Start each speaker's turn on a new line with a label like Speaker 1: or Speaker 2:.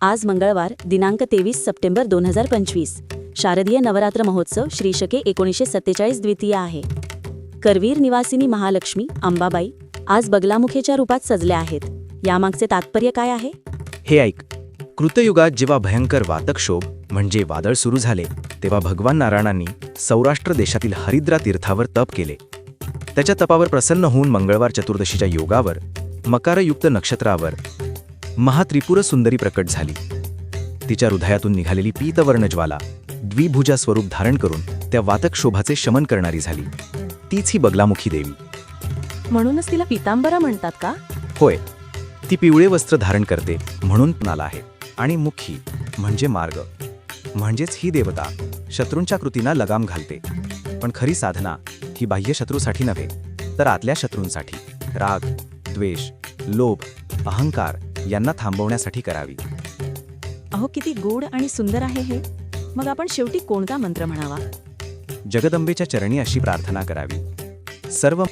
Speaker 1: आज मंगळवार दिनांक तेवीस सप्टेंबर दोन हजार पंचवीस. शारदीय नवरात्र महोत्सव श्रीशके एकोणीसशे सत्तेचाळीस द्वितीय आहे. करवीर निवासिनी महालक्ष्मी अंबाबाई आज बगलामुखेच्या रूपात सजल्या आहेत. यामागचे तात्पर्य काय आहे?
Speaker 2: हे ऐक. कृतयुगात जेव्हा भयंकर वातकक्षोभ म्हणजे वादळ सुरू झाले तेव्हा भगवान नारायणांनी सौराष्ट्र देशातील हरिद्रा तीर्थावर तप केले. त्याच्या तपावर प्रसन्न होऊन मंगळवार चतुर्दशीच्या योगावर मकारयुक्त नक्षत्रावर महात्रिपुर सुंदरी प्रकट झाली. तिच्या हृदयातून निघालेली पीतवर्ण ज्वाला द्विभुजा स्वरूप धारण करून त्या वातक्षोभाचे शमन करणारी झाली. तीच ही बगलामुखी देवी.
Speaker 1: म्हणूनच तिला पितांबरा म्हणतात का?
Speaker 2: होय. ती पिवळे वस्त्र धारण करते म्हणून नाला आहे. आणि मुखी म्हणजे मार्ग. म्हणजेच ही देवता शत्रूंच्या कृतींना लगाम घालते. पण खरी साधना ही बाह्य शत्रूसाठी नव्हे तर आतल्या शत्रूंसाठी. राग द्वेष लोभ अहंकार यांना थांबवण्यासाठी करावी.
Speaker 1: अहो किती गोड आणि सुंदर आहे हे. मग आपण शेवटी कोणता मंत्र म्हणावा?
Speaker 2: जगदंबेच्या चरणी अशी प्रार्थना करावी. सर्व